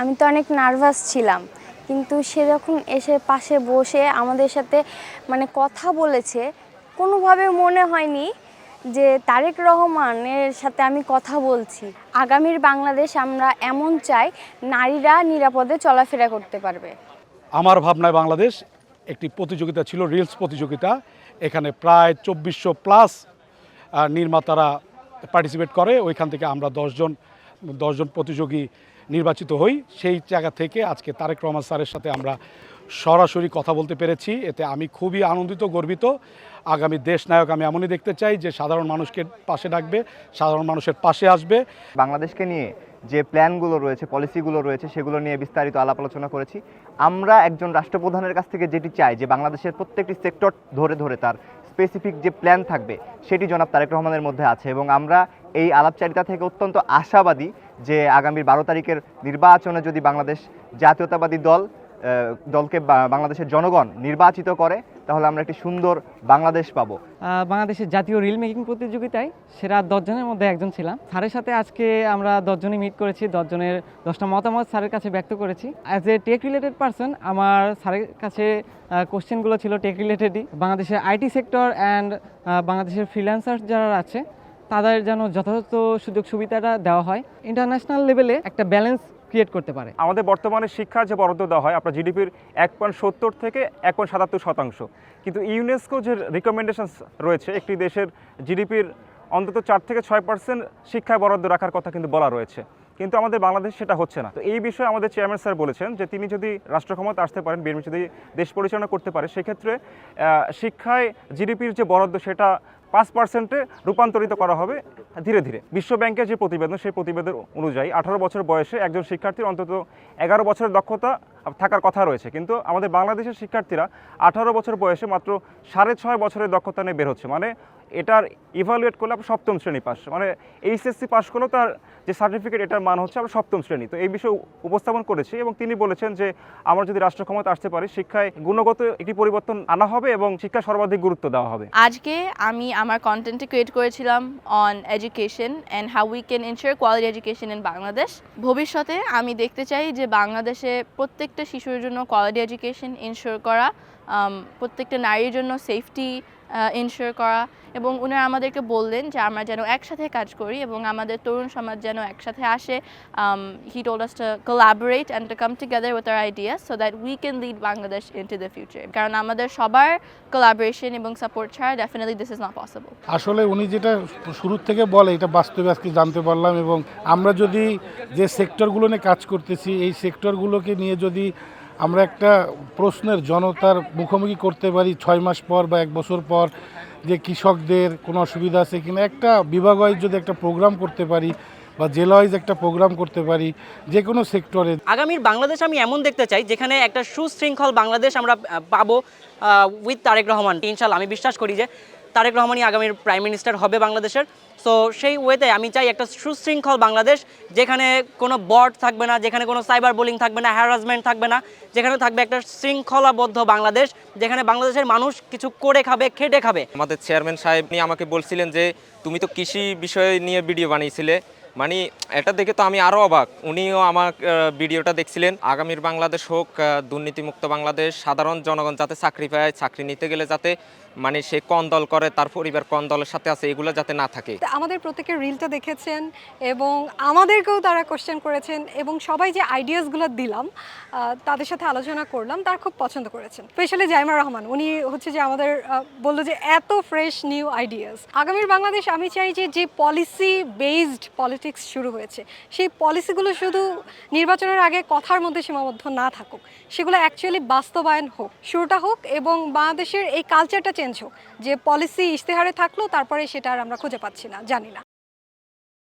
আমি তো অনেক নার্ভাস ছিলাম। কিন্তু সে যখন এসে পাশে বসে আমাদের সাথে মানে কথা বলেছে, কোনোভাবে মনে হয়নি যে তারেক রহমানের সাথে আমি কথা বলছি। আগামীর বাংলাদেশ আমরা এমন চাই নারীরা নিরাপদে চলাফেরা করতে পারবে। আমার ভাবনায় বাংলাদেশ একটি প্রতিযোগিতা ছিল, রিলস প্রতিযোগিতা। এখানে প্রায় চব্বিশশো প্লাস নির্মাতারা পার্টিসিপেট করে। ওইখান থেকে আমরা দশজন দশজন প্রতিযোগী নির্বাচিত হই। সেই জায়গা থেকে আজকে তারেক রহমান স্যারের সাথে আমরা সরাসরি কথা বলতে পেরেছি। এতে আমি খুবই আনন্দিত, গর্বিত। আগামী দেশ নায়ক আমি এমনই দেখতে চাই যে সাধারণ মানুষকে পাশে ডাকবে, সাধারণ মানুষের পাশে আসবে। বাংলাদেশকে নিয়ে যে প্ল্যানগুলো রয়েছে, পলিসিগুলো রয়েছে, সেগুলো নিয়ে বিস্তারিত আলাপ আলোচনা করেছি। আমরা একজন রাষ্ট্রপ্রধানের কাছ থেকে যেটি চাই যে বাংলাদেশের প্রত্যেকটি সেক্টর ধরে ধরে তার স্পেসিফিক যে প্ল্যান থাকবে, সেটি জনাব তারেক রহমানের মধ্যে আছে এবং আমরা এই আলাপচারিতা থেকে অত্যন্ত আশাবাদী যে আগামীর বারো তারিখের নির্বাচনে যদি বাংলাদেশ জাতীয়তাবাদী দল দলকে বাংলাদেশের জনগণ নির্বাচিত করে তাহলে আমরা একটি সুন্দর বাংলাদেশ পাবো। বাংলাদেশের জাতীয় রিল মেকিং প্রতিযোগিতায় সেরা দশজনের মধ্যে একজন ছিলাম। স্যারের সাথে আজকে আমরা দশজনই মিট করেছি, দশজনের দশটা মতামত স্যারের কাছে ব্যক্ত করেছি। As a tech related person আমার স্যারের কাছে কোশ্চেনগুলো ছিল টেক রিলেটেডই বাংলাদেশের আইটি সেক্টর অ্যান্ড বাংলাদেশের ফ্রিল্যান্সার যারা আছে, তাদের যেন যথাযথ সুযোগ সুবিধাটা দেওয়া হয়। ইন্টারন্যাশনাল লেভেলে একটা ব্যালেন্স ক্রিয়েট করতে পারে। আমাদের বর্তমানে শিক্ষার যে বরাদ্দ দেওয়া হয়, আপনার জিডিপির এক পয়েন্ট সত্তর থেকে এক পয়েন্ট সাতাত্তর শতাংশ। কিন্তু ইউনেস্কো যে রিকমেন্ডেশন রয়েছে, একটি দেশের জিডিপির অন্তত চার থেকে ছয় পার্সেন্ট শিক্ষায় বরাদ্দ রাখার কথা কিন্তু বলা রয়েছে। কিন্তু আমাদের বাংলাদেশ সেটা হচ্ছে না। তো এই বিষয়ে আমাদের চেয়ারম্যান স্যার বলেছেন যে, তিনি যদি রাষ্ট্র ক্ষমতা আসতে পারেন বিএনপি যদি দেশ পরিচালনা করতে পারে, সেক্ষেত্রে শিক্ষায় জিডিপির যে বরাদ্দ, সেটা পাঁচ পার্সেন্টে রূপান্তরিত করা হবে ধীরে ধীরে। বিশ্ব ব্যাংকের যে প্রতিবেদন, সেই প্রতিবেদন অনুযায়ী আঠারো বছর বয়সে একজন শিক্ষার্থীর অন্তত এগারো বছরের দক্ষতা থাকার কথা রয়েছে। কিন্তু আমাদের বাংলাদেশের শিক্ষার্থীরা আঠারো বছর বয়সে মাত্র সাড়ে ছয় বছরের দক্ষতা নিয়ে বের হচ্ছে। মানে এটার ইভালুয়েট করলে আপনার সপ্তম শ্রেণি পাস। মানে এইচএসসি পাস করলেও তার যে সার্টিফিকেট এটার মান হচ্ছে আমরা সপ্তম শ্রেণি। তো এই বিষয়ে উপস্থাপন করেছি এবং তিনি বলেছেন যে আমরা যদি রাষ্ট্র ক্ষমতা আসতে পারি, শিক্ষায় গুণগত একটি পরিবর্তন আনা হবে এবং শিক্ষা সর্বাধিক গুরুত্ব দেওয়া হবে। আজকে আমি আমার কন্টেন্টটি ক্রিয়েট করেছিলাম on education and how we can ensure quality education in Bangladesh ভবিষ্যতে আমি দেখতে চাই যে বাংলাদেশে প্রত্যেকটা শিশুর জন্য কোয়ালিটি এডুকেশন ইনশিওর করা প্রত্যেকটা নারীর জন্য সেফটি ইনশিওর করা এবং উনারা আমাদেরকে বললেন যে আমরা যেন একসাথে কাজ করি এবং আমাদের তরুণ সমাজ যেন একসাথে আসে। He told us to collaborate and to come together with our ideas so that we can lead Bangladesh into the future কারণ আমাদের সবার কোলাবোরেশন এবং সাপোর্ট ছাড়া definitely this is not possible আসলে উনি যেটা শুরুর থেকে বলে, এটা বাস্তবে আজকে জানতে পারলাম এবং আমরা যদি যে সেক্টরগুলো নিয়ে কাজ করতেছি, এই সেক্টরগুলোকে নিয়ে যদি আমরা একটা প্রশ্নের জনতার মুখোমুখি করতে পারি ছয় মাস পর বা এক বছর পর যে কৃষকদের কোনো অসুবিধা আছে কিনা। একটা বিভাগ ওয়াইজ যদি একটা প্রোগ্রাম করতে পারি বা জেলা ওয়াইজ একটা প্রোগ্রাম করতে পারি, যে কোনো সেক্টরে। আগামীর বাংলাদেশ আমি এমন দেখতে চাই, যেখানে একটা সুশৃঙ্খল বাংলাদেশ আমরা পাবো উইথ তারেক রহমান। ইনশাল্লাহ, আমি বিশ্বাস করি যে তারেক রহমানই আগামীর প্রাইম মিনিস্টার হবে বাংলাদেশের। সো সেই ওয়েতে আমি চাই একটা সুশৃঙ্খল বাংলাদেশ, যেখানে কোনো বট থাকবে না, যেখানে কোনো সাইবার বোলিং থাকবে না হ্যারাসমেন্ট থাকবে না, যেখানে থাকবে একটা শৃঙ্খলাবদ্ধ বাংলাদেশ, যেখানে বাংলাদেশের মানুষ কিছু করে খাবে, খেটে খাবে। আমাদের চেয়ারম্যান সাহেব নিয়ে আমাকে বলছিলেন যে, তুমি তো কৃষি বিষয় নিয়ে ভিডিও বানিয়েছিলে মানে এটা দেখে তো আমি আরও অবাক। উনিও আমার ভিডিওটা দেখছিলেন। আগামীর বাংলাদেশ হোক দুর্নীতিমুক্ত বাংলাদেশ, সাধারণ জনগণ যাতে চাকরি পায়, চাকরি নিতে গেলে যাতে মানে সে কোন দল করে, তার পরিবার কোন দলের সাথে আছে, এগুলো যাতে না থাকে। আমাদের প্রত্যেকের রিলটা দেখেছেন এবং আমাদেরকেও তারা কোশ্চেন করেছেন এবং সবাই যে আইডিয়াসগুলো দিলাম তাদের সাথে আলোচনা করলাম, তারা খুব পছন্দ করেছেন। স্পেশালি জাইমা রহমান, উনি হচ্ছে যে আমাদের বলল যে এত ফ্রেশ নিউ আইডিয়াস আগামীর বাংলাদেশ, আমি চাই যে যে পলিসি বেসড পলিটিক্স শুরু হয়েছে। সেই পলিসিগুলো শুধু নির্বাচনের আগে কথার মধ্যে সীমাবদ্ধ না থাকুক, সেগুলো অ্যাকচুয়ালি বাস্তবায়ন হোক, শুরুটা হোক এবং বাংলাদেশের এই কালচারটা চেঞ্জ হোক। যে পলিসি ইশতেহারে থাকল, তারপরে সেটা আর আমরা খুঁজে পাচ্ছি না, জানি না।